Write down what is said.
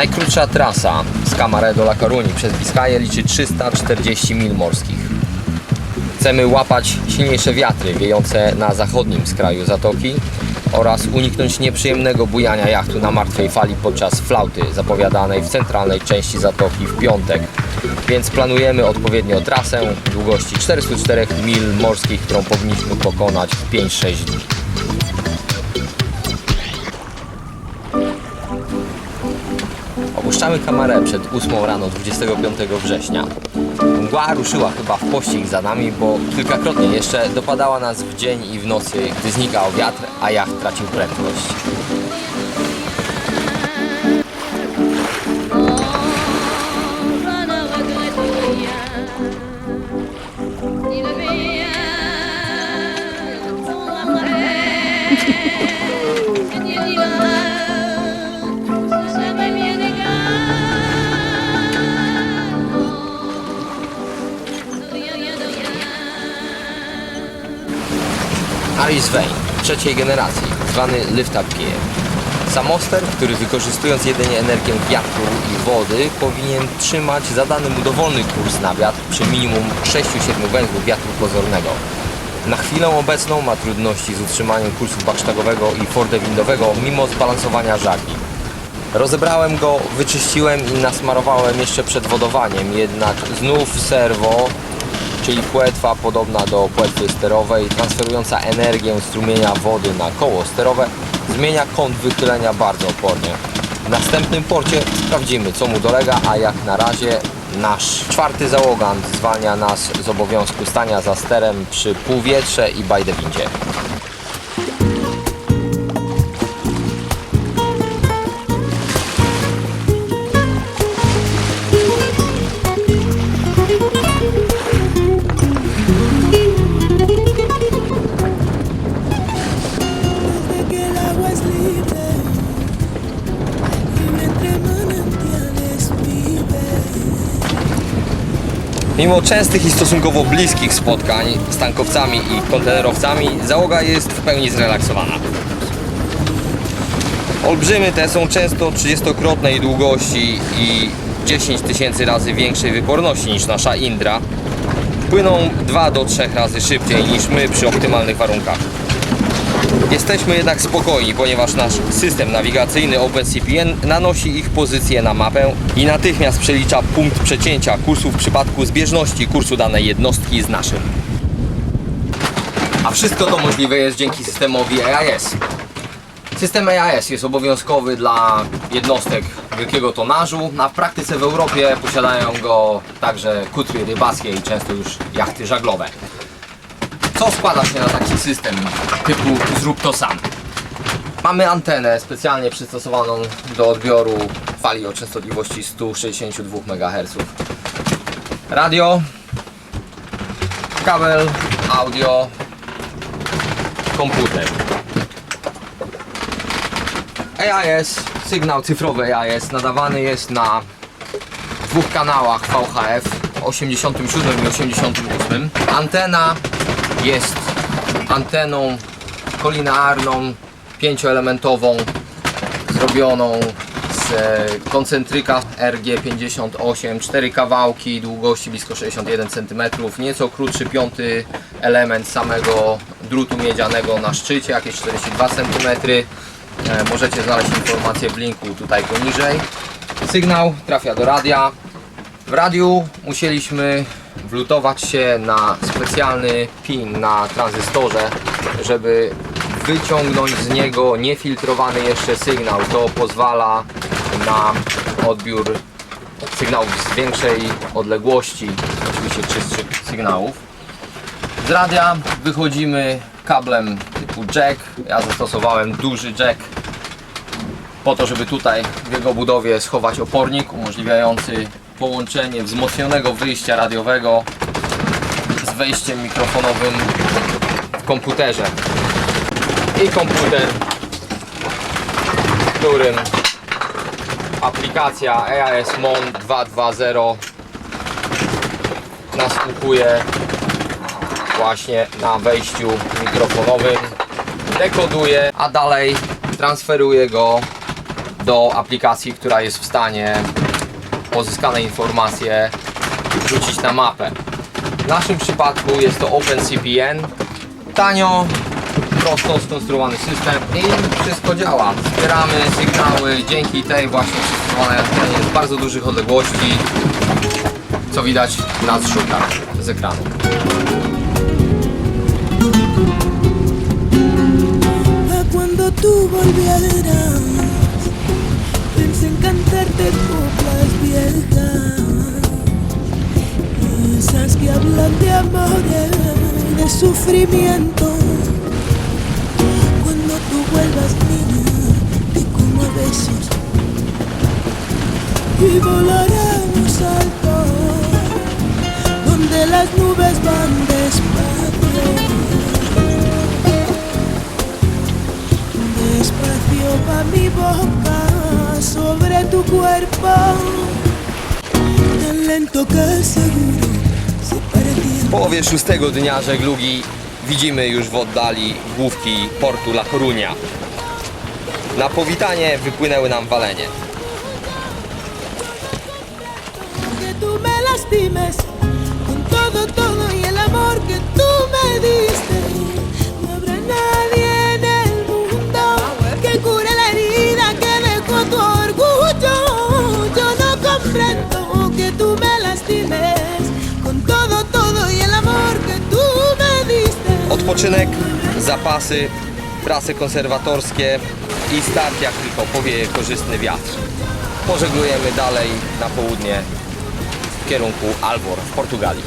Najkrótsza trasa z Camare do La Coruña przez Biskaję liczy 340 mil morskich. Chcemy łapać silniejsze wiatry wiejące na zachodnim skraju zatoki oraz uniknąć nieprzyjemnego bujania jachtu na martwej fali podczas flauty zapowiadanej w centralnej części zatoki w piątek. Więc planujemy odpowiednio trasę długości 404 mil morskich, którą powinniśmy pokonać w 5-6 dni. Opuszczamy kamerę przed 8 rano 25 września. Mgła ruszyła chyba w pościg za nami, bo kilkakrotnie jeszcze dopadała nas w dzień i w nocy, gdy znikał wiatr, a jacht tracił prędkość. Ice Vane trzeciej generacji, zwany Lift Up Gear. Samoster, który wykorzystując jedynie energię wiatru i wody, powinien trzymać zadany mu dowolny kurs na wiatr przy minimum 6-7 węzłów wiatru pozornego. Na chwilę obecną ma trudności z utrzymaniem kursu basztagowego i fordewindowego mimo zbalansowania żagli. Rozebrałem go, wyczyściłem i nasmarowałem jeszcze przed wodowaniem, jednak znów serwo czyli płetwa podobna do płetwy sterowej, transferująca energię strumienia wody na koło sterowe, zmienia kąt wychylenia bardzo opornie. W następnym porcie sprawdzimy, co mu dolega, a jak na razie nasz czwarty załogant zwalnia nas z obowiązku stania za sterem przy półwietrze i bajdewindzie. Mimo częstych i stosunkowo bliskich spotkań z tankowcami i kontenerowcami, załoga jest w pełni zrelaksowana. Olbrzymy te są często 30-krotnej długości i 10 tysięcy razy większej wyporności niż nasza Indra. Płyną 2 do 3 razy szybciej niż my przy optymalnych warunkach. Jesteśmy jednak spokojni, ponieważ nasz system nawigacyjny OpenCPN nanosi ich pozycję na mapę i natychmiast przelicza punkt przecięcia kursu w przypadku zbieżności kursu danej jednostki z naszym. A wszystko to możliwe jest dzięki systemowi AIS. System AIS jest obowiązkowy dla jednostek wielkiego tonażu, a w praktyce w Europie posiadają go także kutry rybackie i często już jachty żaglowe. Co składa się na taki system typu zrób to sam? Mamy antenę specjalnie przystosowaną do odbioru fali o częstotliwości 162 MHz. Radio, kabel, audio, komputer. AIS, sygnał cyfrowy AIS nadawany jest na dwóch kanałach VHF 87 i 88. Antena jest anteną kolinearną, pięcioelementową, zrobioną z e, koncentryka RG58, cztery kawałki długości blisko 61 cm, nieco krótszy piąty element samego drutu miedzianego na szczycie, jakieś 42 cm. E, Możecie znaleźć informacje w linku tutaj poniżej. Sygnał trafia do radia, w radiu musieliśmy wlutować się na specjalny pin na tranzystorze, żeby wyciągnąć z niego niefiltrowany jeszcze sygnał. To pozwala na odbiór sygnałów z większej odległości, oczywiście czystszych sygnałów. Z radia wychodzimy kablem typu jack. Ja zastosowałem duży jack po to, żeby tutaj w jego budowie schować opornik umożliwiający połączenie wzmocnionego wyjścia radiowego z wejściem mikrofonowym w komputerze. I komputer, w którym aplikacja EAS MON 220 nasłuchuje właśnie na wejściu mikrofonowym, dekoduje, a dalej transferuje go do aplikacji, która jest w stanie pozyskane informacje wrzucić na mapę. W naszym przypadku jest to OpenCPN. Tanio, prosto skonstruowany system i wszystko działa. Zbieramy sygnały dzięki tej właśnie przystosowanej antenie z bardzo dużych odległości, co widać na zrzutach z ekranu. A cuando tú volvieras, pensé en coplas sufrimiento. Cuando tú vuelvas, niña, te como a besos y volaremos alto, donde las nubes van despacio. Despacio va mi boca sobre tu cuerpo, tan lento que seguro. Połowie szóstego dnia żeglugi widzimy już w oddali główki portu La Coruña. Na powitanie wypłynęły nam walenie. Todo, todo y el amor que tú me diste. Odpoczynek, zapasy, prace konserwatorskie i start jak tylko powieje korzystny wiatr. Pożeglujemy dalej na południe w kierunku Albor w Portugalii.